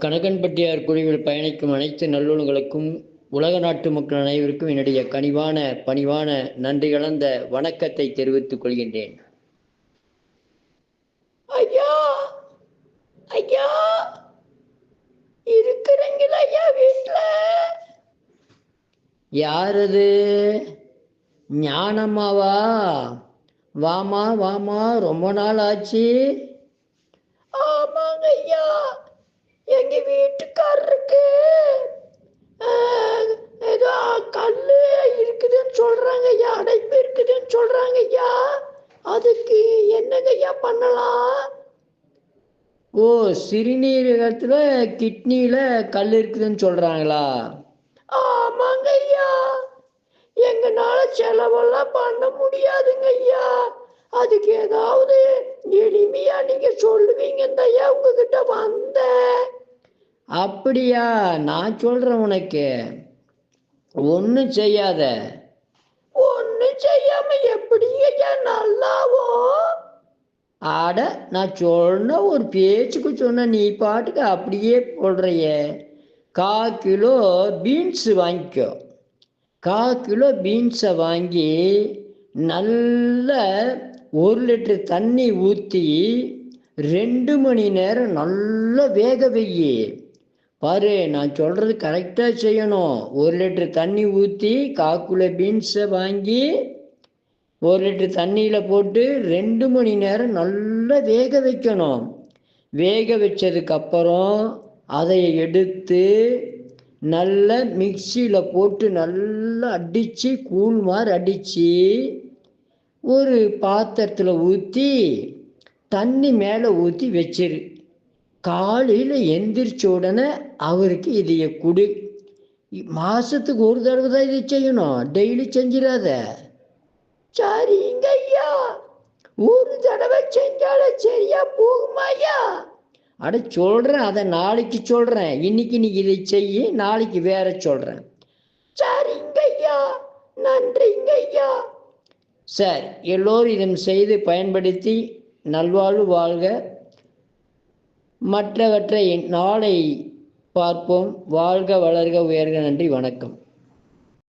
கனகன்பட்டியார் குழுவில் பயணிக்கும் அனைத்து நல்லுணங்களுக்கும் உலக நாட்டு மக்கள் அனைவருக்கும் என்னுடைய கனிவான பணிவான நன்றி கலந்த வணக்கத்தை தெரிவித்துக் கொள்கின்றேன். ஐயா! ஐயா! இருக்கிறீங்களா ஐயா வீட்டுல. யாரது? ஞானம்மாவா? வாமா வாமா ரொம்ப நாள் ஆச்சு. ஆமாங்க ஐயா. ஆஹ், ஏதோ கல்லு இருக்குதுன்னு சொல்றாங்க ஐயா அடைப்பு இருக்குதுன்னு சொல்றாங்க ஐயா அதுக்கு என்னங்க ஐயா பண்ணலாம்? ஓ சிறுநீரகத்துல கிட்னியில கல் இருக்குதுன்னு சொல்றாங்களா? ஆமாங்க ஐயா எங்கனால செலவெல்லாம் பண்ண முடியாதுங்க ஐயா அதுக்கு ஏதாவது எளிமையா நீங்க சொல்லுவீங்க ஐயா அப்படியா? நான் சொல்றேன் உனக்கு. ஒன்றும் செய்யாத. ஒன்றும் செய்யாம எப்படியா நல்லாவும் ஆட நான் சொன்ன ஒரு பேச்சுக்கு சொன்ன நீ பாட்டுக்கு அப்படியே போடுறைய கா கிலோ பீன்ஸ் வாங்கிக்கோ. கா கிலோ பீன்ஸை வாங்கி நல்ல ஒரு லிட்டர் தண்ணி ஊற்றி ரெண்டு மணி நேரம் நல்லா வேக வெயி. பாரு நான் சொல்கிறது கரெக்டாக செய்யணும். ஒரு லிட்டர் தண்ணி ஊற்றி காக்குல பீன்ஸை வாங்கி ஒரு லிட்டர் தண்ணியில் போட்டு ரெண்டு மணி நேரம் நல்லா வேக வைக்கணும். வேக வச்சதுக்கப்புறம் அதை எடுத்து நல்ல மிக்சியில் போட்டு நல்லா அடித்து கூழ் மாதிரி அடித்து ஒரு பாத்திரத்தில் ஊற்றி தண்ணி மேலே ஊற்றி வச்சிரு. காலையில் எந்திரிச்ச உடனே அவருக்கு இதைய கொடு. மாதத்துக்கு ஒரு தடவை தான் இதை செய்யணும். டெய்லி செஞ்சிடாத. சரிங்க ஐயா. ஒரு தடவை செஞ்சாலே சரியா போகுமா ஐயா? அட சொல்கிறேன் அதை நாளைக்கு சொல்கிறேன் இன்னைக்கு நீ இதை செய்யி நாளைக்கு வேற சொல்கிறேன் சரிங்க ஐயா. நன்றிங்க ஐயா. சரி எல்லோரும் இதன் செய்து பயன்படுத்தி நல்வாழ்வு வாழ்க. மற்றவற்றை நாளை பார்ப்போம். வாழ்க வளர்க உயர்க நன்றி வணக்கம்.